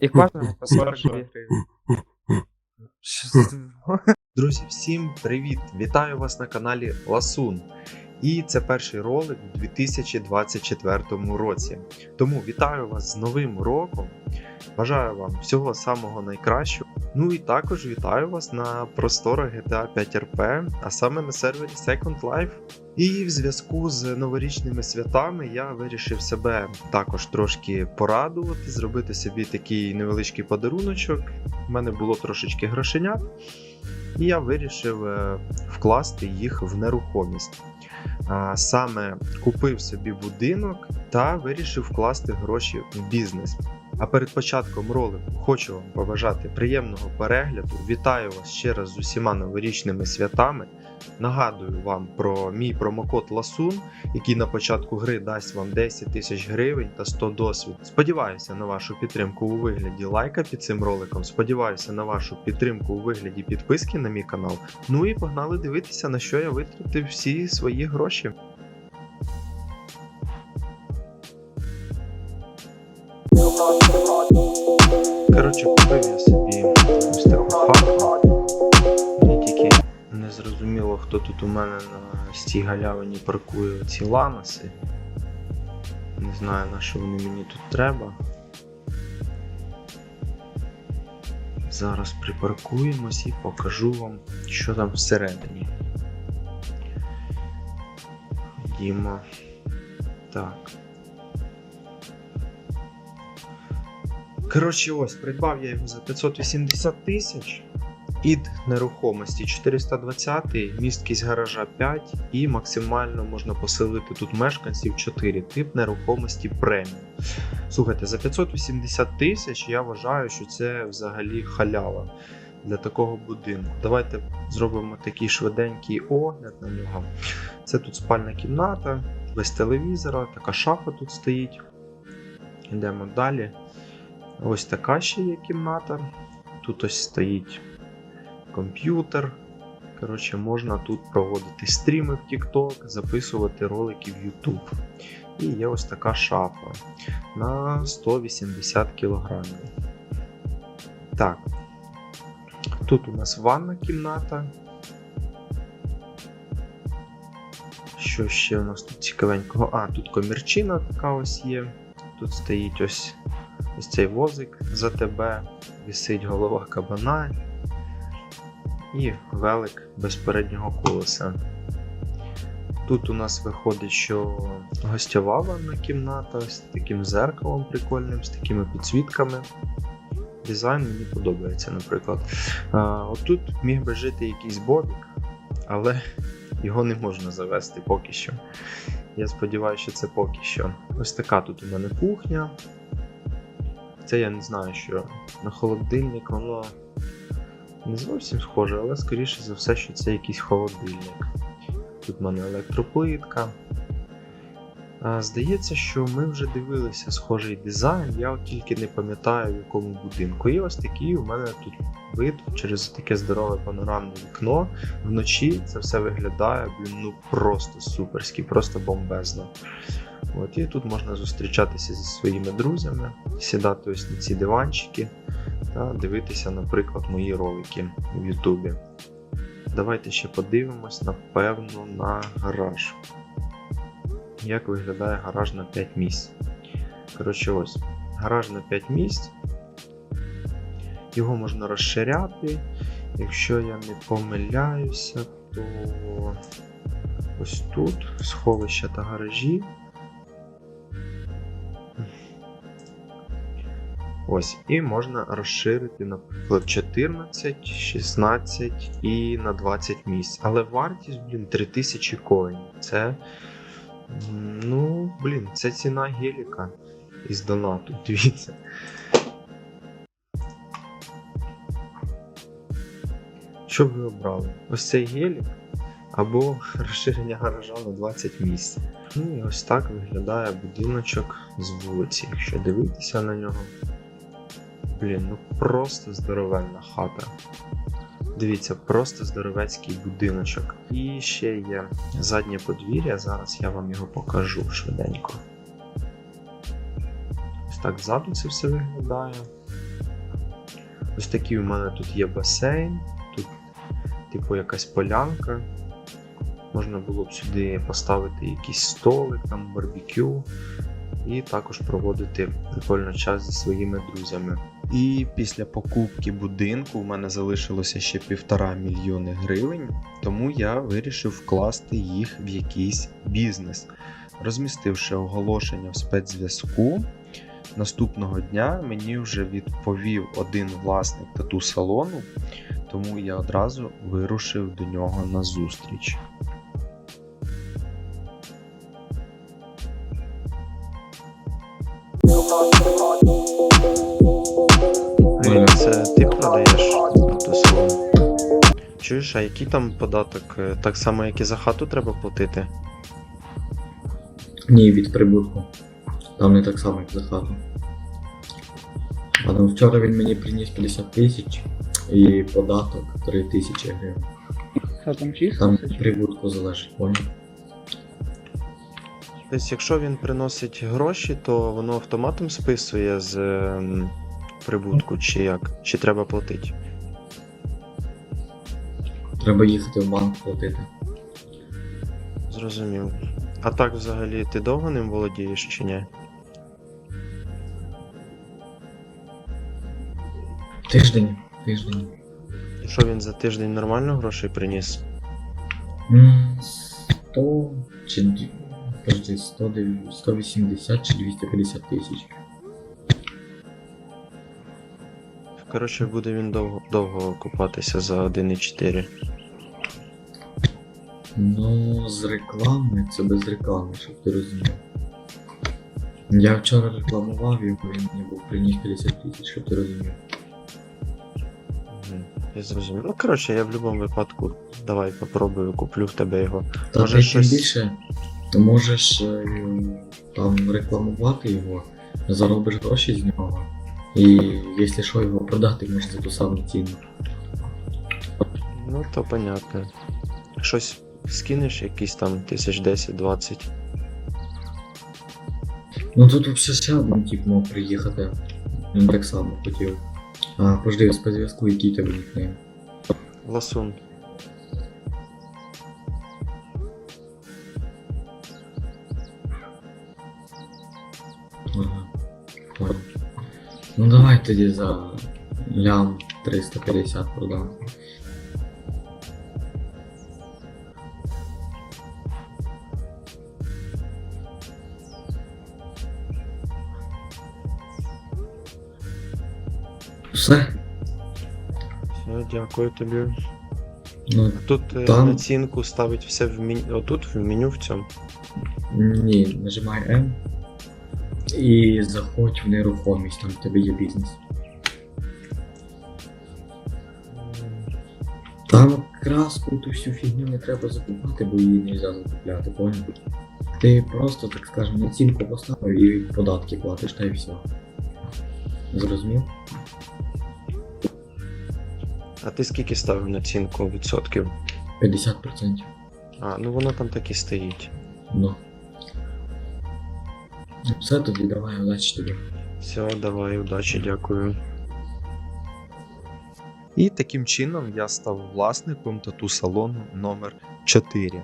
І кожному по 42 гривні. Друзі, всім привіт! Вітаю вас на каналі Ласун. І це перший ролик у 2024 році. Тому вітаю вас з Новим роком. Бажаю вам всього самого найкращого. Ну і також вітаю вас на просторах GTA 5 RP, а саме на сервері Second Life. І в зв'язку з новорічними святами я вирішив себе також трошки порадувати, зробити собі такий невеличкий подаруночок. У мене було трошечки грошенят, і я вирішив е, вкласти їх в нерухомість. Саме купив собі будинок та вирішив вкласти гроші в бізнес. А перед початком ролику хочу вам побажати приємного перегляду. Вітаю вас ще раз з усіма новорічними святами. Нагадую вам про мій промокод Ласун, який на початку гри дасть вам 10 тисяч гривень та 100 досвід. Сподіваюся на вашу підтримку у вигляді лайка під цим роликом. Сподіваюся на вашу підтримку у вигляді підписки на мій канал. Ну і погнали дивитися, на що я витратив всі свої гроші. Коротше, купив я собі зрозуміло, хто тут у мене на цій галявині паркує ці ланоси. Не знаю на що вони мені тут треба. Зараз припаркуємось і покажу вам, що там всередині. Ходімо. Так. Коротше, ось, придбав я його за 580 тисяч. Ід нерухомості 420, місткість гаража 5 і максимально можна поселити тут мешканців 4, тип нерухомості преміум. Слухайте, за 580 тисяч я вважаю, що це взагалі халява для такого будинку. Давайте зробимо такий швиденький огляд на нього. Це тут спальна кімната, без телевізора, така шафа тут стоїть. Йдемо далі. Ось така ще є кімната. Тут ось стоїть комп'ютер. Коротше, можна тут проводити стріми в TikTok, записувати ролики в YouTube. І є ось така шафа на 180 кг. Так. Тут у нас ванна кімната. Що ще у нас тут цікавенького? А, тут комірчина така ось є. Тут стоїть ось ось цей возик за тебе, висить голова кабана і велик без переднього колеса. Тут у нас виходить, що гостьова ванна кімната з таким зеркалом прикольним, з такими підсвітками. Дизайн мені подобається, наприклад. А, Отут міг би жити якийсь бобік, але його не можна завести поки що. Я сподіваюся, що це поки що. Ось така тут у мене кухня. Це я не знаю, що на холодильник воно не зовсім схоже, але скоріше за все, що це якийсь холодильник. Тут в мене електроплитка. А, Здається, що ми вже дивилися схожий дизайн, я от тільки не пам'ятаю в якому будинку. І ось такий у мене тут вид через таке здорове панорамне вікно. Вночі це все виглядає блін, ну просто суперськи, просто бомбезно. От, І тут можна зустрічатися зі своїми друзями, сідати ось на ці диванчики та дивитися, наприклад, мої ролики в Ютубі. Давайте ще подивимось, напевно, на гараж. Як виглядає гараж на 5 місць. Коротше, ось, гараж на 5 місць. Його можна розширяти. Якщо я не помиляюся, то ось тут сховища та гаражі. Ось, і можна розширити, наприклад, 14, 16 і на 20 місць. Але вартість, блін, 3000 коїнів. Це. Ну, блін, це ціна геліка із донату. Дивіться. Що б ви обрали? Ось цей гелік або розширення гаража на 20 місць. Ну і ось так виглядає будиночок з вулиці. Якщо дивитися на нього. Блін, ну просто здоровенна хата. Дивіться, просто здоровецький будиночок. І ще є заднє подвір'я, зараз я вам його покажу швиденько. Ось так ззаду це все виглядає. Ось такий у мене тут є басейн, тут, типу, якась полянка. Можна було б сюди поставити якийсь столик, там барбекю, і також проводити прикольно час зі своїми друзями. І після покупки будинку в мене залишилося ще півтора мільйони гривень, тому я вирішив вкласти їх в якийсь бізнес. Розмістивши оголошення в спецзв'язку, наступного дня мені вже відповів один власник тату салону, тому я одразу вирушив до нього на зустріч. Привіт, це ти продаєш тату салон? Чуєш, а який там податок? Е, Так само, як і за хату треба платити? Ні, від прибутку. Там не так само, як за хату. А там вчора він мені приніс 50 тисяч і податок 3 тисячі гривень. Що там Там від прибутку залежить, поняв? Тобто, якщо він приносить гроші, то воно автоматом списує з ем, прибутку, чи як? Чи треба платити? Треба їхати в банк платити. Зрозумів. А так взагалі ти довго ним володієш чи ні? Тиждень, тиждень. І Що він за тиждень нормально грошей приніс? 100 чи подожди, 100, 180 чи 250 тисяч. Коротше, буде він довго, довго купатися за 1,4. Ну, з реклами, це без реклами, щоб ти розумів. Я вчора рекламував його, він мені був приніс 50 тисяч, щоб ти розумів. Я зрозумів. Ну, коротше, я в будь-якому випадку давай попробую, куплю в тебе його. Та Може, ти щось- більше ти можеш е, там рекламувати його, заробиш гроші з нього. І якщо що, його продати можна за ту саму ціну. Ну, то понятно. Щось скинеш, якісь там тисяч 10-20. Ну тут взагалі ще один тип мог приїхати. Він так само хотів. А, пожди, по зв'язку, який тебе нікнейм. Ласун. Давай тоді за лям 350 продам. Все. Все, дякую тобі. Ну Тут е, Там- націнку ставить все в меню. Отут в меню в цьому. ні, нажимай М. І заходь в нерухомість, там в тебе є бізнес. Там краску, ту всю фігню не треба закупати, бо її не можна закупляти, понял? Ти просто, так скажемо, націнку поставив і податки платиш, та й все. Зрозумів? А ти скільки ставив націнку відсотків? 50%. А, ну воно там так і стоїть. Ну. Все тоді, давай, удачі тобі. Все, давай, удачі, дякую. І таким чином я став власником тату-салону номер 4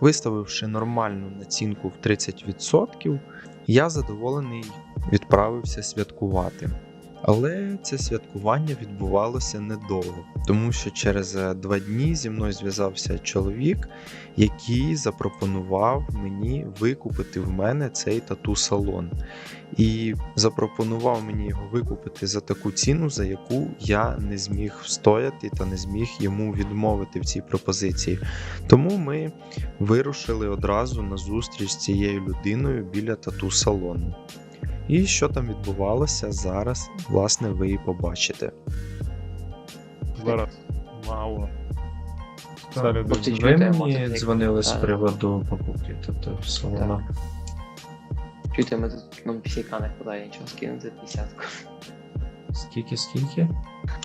Виставивши нормальну націнку в 30%, я задоволений відправився святкувати. Але це святкування відбувалося недовго, тому що через е, два дні зі мною зв'язався чоловік, який запропонував мені викупити в мене цей тату-салон і запропонував мені його викупити за таку ціну, за яку я не зміг встояти та не зміг йому відмовити в цій пропозиції. Тому ми вирушили одразу на зустріч з цією людиною біля тату-салону. І що там відбувалося зараз, власне, ви і побачите. Зараз. Мало. Чуєте, Ви мені дзвонили з приводу покупки, тобто салона. Чуєте, ми тут нам пісяка не хватає, нічого скинути 50. Скільки, скільки?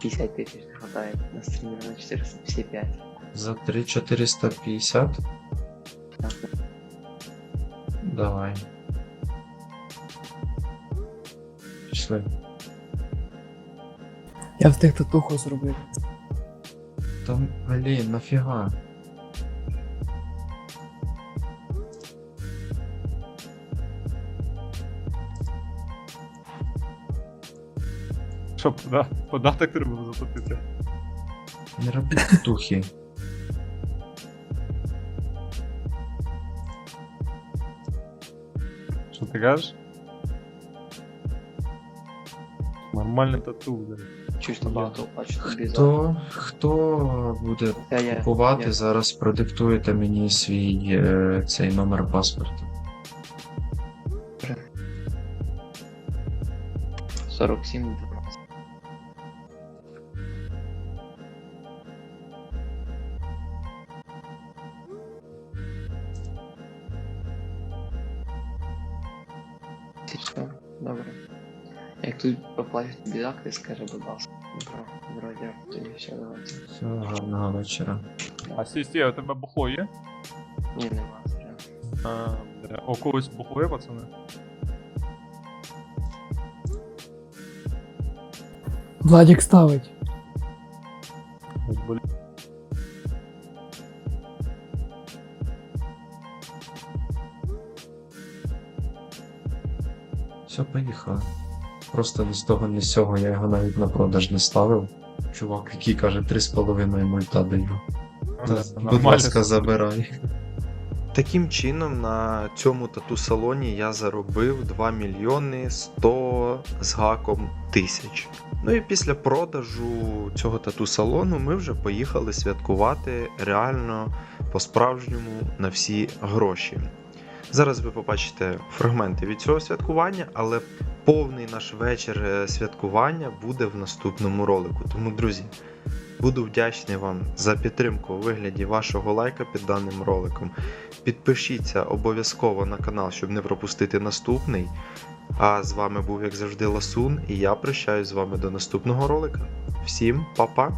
50 тисяч не хватає на стрімі на 455. За 3,450? Так. Давай. Пішли. Я встиг татуху зробити. Там, блін, нафіга. Що, пода... податок треба заплатити? Не роби татухи. Що ти кажеш? Нормальне тату, блін. Чуєш багато. Хто, хто буде Я, я, купувати, я. зараз продиктуєте мені свій е, цей номер паспорта. 47 Як тут проплатять тобі закрит, скажи, будь ласка. Добро, добро, дякую тобі, все, давайте. Все, гарного вечора. А сі, сі, а у тебе бухло є? Ні, нема. А, бля. У когось бухло є, пацани? Владік ставить. Ось, бля. Все, поїхали. Просто ні з того, ні з цього я його навіть на продаж не ставив. Чувак, який каже 3,5 мульта даю. Будь ласка, забирай. Таким чином, на цьому тату-салоні я заробив 2 мільйони 100 з гаком тисяч. Ну і після продажу цього тату-салону ми вже поїхали святкувати реально по-справжньому на всі гроші. Зараз ви побачите фрагменти від цього святкування, але повний наш вечір е, святкування буде в наступному ролику. Тому, друзі, буду вдячний вам за підтримку у вигляді вашого лайка під даним роликом. Підпишіться обов'язково на канал, щоб не пропустити наступний. А з вами був, як завжди, Ласун, і я прощаюсь з вами до наступного ролика. Всім па-па!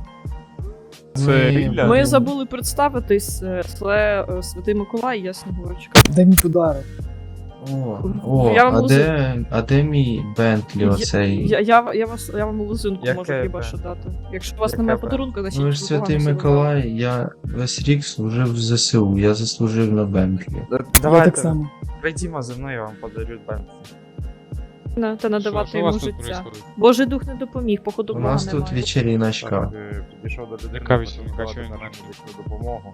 Це Ми- Рілля? Ми забули представитись, е, це е, Святий Миколай, я Снігурочка. Дай мені подарок. О, о Я вам а, лузин... де, а де мій Бентлі оцей? Я, я, я, вас, я вам лузинку Яке можу хіба що дати. Якщо у вас Яке немає Б? подарунка, значить Ви ж святий Миколай, я весь рік служив в ЗСУ, я заслужив на Бентлі. Я так Давайте, само. пройдімо за мною, я вам подарю бентлі. Зробили. Та надавати йому життя. Божий дух не допоміг, походу У Бога нас тут немає. вечеріночка. Підійшов до людини, Яка давати що він медичну допомогу.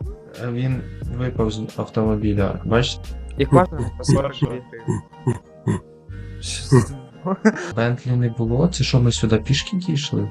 Він випав з автомобіля. Бачите, Їх можна посварити? Бентлі не було. Це що ми сюди пішки дійшли?